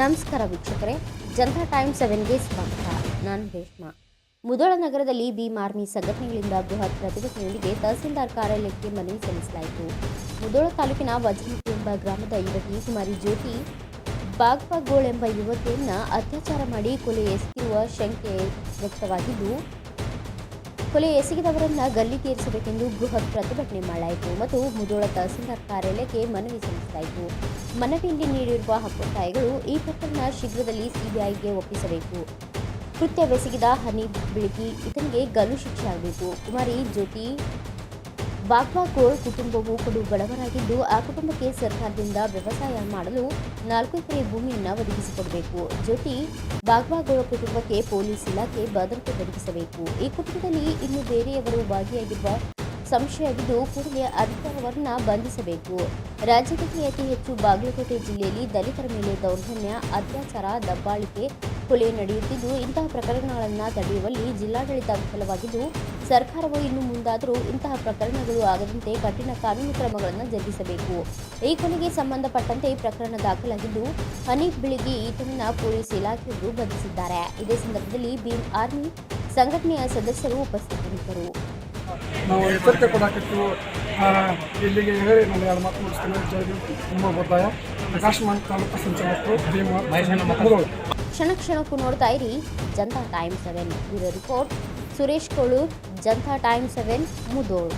ನಮಸ್ಕಾರ ವೀಕ್ಷಕರೇ. ಜನತಾ ಟೈಮ್ ಸೆವೆನ್ಗೆ ಸ್ವಾಗತ. ನಾನು ರೇಷ್ಮಾ. ಮುದೋಳ ನಗರದಲ್ಲಿ ಬಿ ಆರ್ಮಿ ಸಂಘಟನೆಗಳಿಂದ ಬೃಹತ್ ಪ್ರತಿಭಟನೆಯೊಂದಿಗೆ ತಹಸೀಲ್ದಾರ್ ಕಾರ್ಯಾಲಯಕ್ಕೆ ಮನವಿ ಸಲ್ಲಿಸಲಾಯಿತು. ಮುದೋಳ ತಾಲೂಕಿನ ವಜ್ರಮುಖಿ ಎಂಬ ಗ್ರಾಮದ ಯುವತಿ ಕುಮಾರಿ ಜ್ಯೋತಿ ಬಾಗ್ಪಗೋಳ್ ಎಂಬ ಯುವತಿಯನ್ನ ಅತ್ಯಾಚಾರ ಮಾಡಿ ಕೊಲೆ ಎಸಗಿರುವ ಶಂಕೆ ವ್ಯಕ್ತವಾಗಿದ್ದು ಕೊಲೆ ಎಸಗಿದವರನ್ನ ಗಲ್ಲಿಗೇರಿಸಬೇಕೆಂದು ಬೃಹತ್ ಪ್ರತಿಭಟನೆ ಮಾಡಲಾಯಿತು ಮತ್ತು ಮುದೋಳ ತಹಸೀಲ್ದಾರ್ ಕಾರ್ಯಾಲಯಕ್ಕೆ ಮನವಿ ಸಲ್ಲಿಸಲಾಯಿತು. ಮನವಿಯಲ್ಲಿ ನೀಡಿರುವ ಹಕ್ಕೊತ್ತಾಯಗಳು ಈ ಪ್ರಕರಣ ಶೀಘ್ರದಲ್ಲಿ ಸಿಬಿಐಗೆ ಒಪ್ಪಿಸಬೇಕು. ಕೃತ್ಯವೆಸಗಿದ ಹನಿ ಬಿಳಿಗಿ ಇತನಿಗೆ ಗಲ್ಲು ಶಿಕ್ಷೆ ಆಗಬೇಕು ಕುಮಾರಿ, ಜ್ಯೋತಿ ಬಾಗ್ವಾಗೋಳ್ ಕುಟುಂಬವು ಕಡು ಬಡವರಾಗಿದ್ದು, ಆ ಕುಟುಂಬಕ್ಕೆ ಸರ್ಕಾರದಿಂದ ವ್ಯವಸಾಯ ಮಾಡಲು ನಾಲ್ಕು ಎಕರೆ ಭೂಮಿಯನ್ನು ಒದಗಿಸಿಕೊಡಬೇಕು. ಜೊತೆ ಬಾಗ್ವಾಗೋಳ ಕುಟುಂಬಕ್ಕೆ ಪೊಲೀಸ್ ಇಲಾಖೆ ಭದ್ರತೆ ಒದಗಿಸಬೇಕು. ಈ ಕುಟುಂಬದಲ್ಲಿ ಇನ್ನು ಬೇರೆಯವರು ಭಾಗಿಯಾಗಿರುವ ಸಂಶಯವಿದ್ದು ಕೂಡಲೇ ಅಧಿಕಾರವನ್ನ ಬಂಧಿಸಬೇಕು. ರಾಜ್ಯದಲ್ಲಿ ಅತಿ ಹೆಚ್ಚು ಬಾಗಲಕೋಟೆ ಜಿಲ್ಲೆಯಲ್ಲಿ ದಲಿತರ ಮೇಲೆ ದೌರ್ಜನ್ಯ, ಅತ್ಯಾಚಾರ, ದಬ್ಬಾಳಿಕೆ, ಕೊಲೆ ನಡೆಯುತ್ತಿದ್ದು, ಇಂತಹ ಪ್ರಕರಣಗಳನ್ನು ತಡೆಯುವಲ್ಲಿ ಜಿಲ್ಲಾಡಳಿತ ವಿಫಲವಾಗಿದ್ದು, ಸರ್ಕಾರವು ಇನ್ನು ಮುಂದಾದರೂ ಇಂತಹ ಪ್ರಕರಣಗಳು ಆಗದಂತೆ ಕಠಿಣ ಕಾನೂನು ಕ್ರಮಗಳನ್ನು ಜರುಗಿಸಬೇಕು. ಈ ಕೊನೆಗೆ ಸಂಬಂಧಪಟ್ಟಂತೆ ಪ್ರಕರಣ ದಾಖಲಾಗಿದ್ದು, ಹನೀಫ್ ಬೆಳಿಗ್ಗೆ ಈತನನ್ನ ಪೊಲೀಸ್ ಇಲಾಖೆಯವರು ಬಂಧಿಸಿದ್ದಾರೆ. ಇದೇ ಸಂದರ್ಭದಲ್ಲಿ ಭೀಮ್ ಆರ್ಮಿ ಸಂಘಟನೆಯ ಸದಸ್ಯರು ಉಪಸ್ಥಿತರಿದ್ದರು. ನಾವು ಎಚ್ಚರಿಕೆ ಕೊಡಾಕಿತ್ತು ಇಲ್ಲಿಗೆ ಹೇಳಿ ನಾನು ಎರಡು ಮಾತು ಮುಗಿಸ್ತೇನೆ ಜೈ ಭೀಮ್ ತುಂಬ ಒತ್ತಾಯ ಆಕಾಶವಾಣಿ ತಾಲೂಕು ಸಂಚಾಲಕರು. ಕ್ಷಣ ಕ್ಷಣಕ್ಕೂ ನೋಡ್ತಾ ಇರಿ Janata time seven. Bureau report. Suresh Kolu, Janata time seven, Mudhol.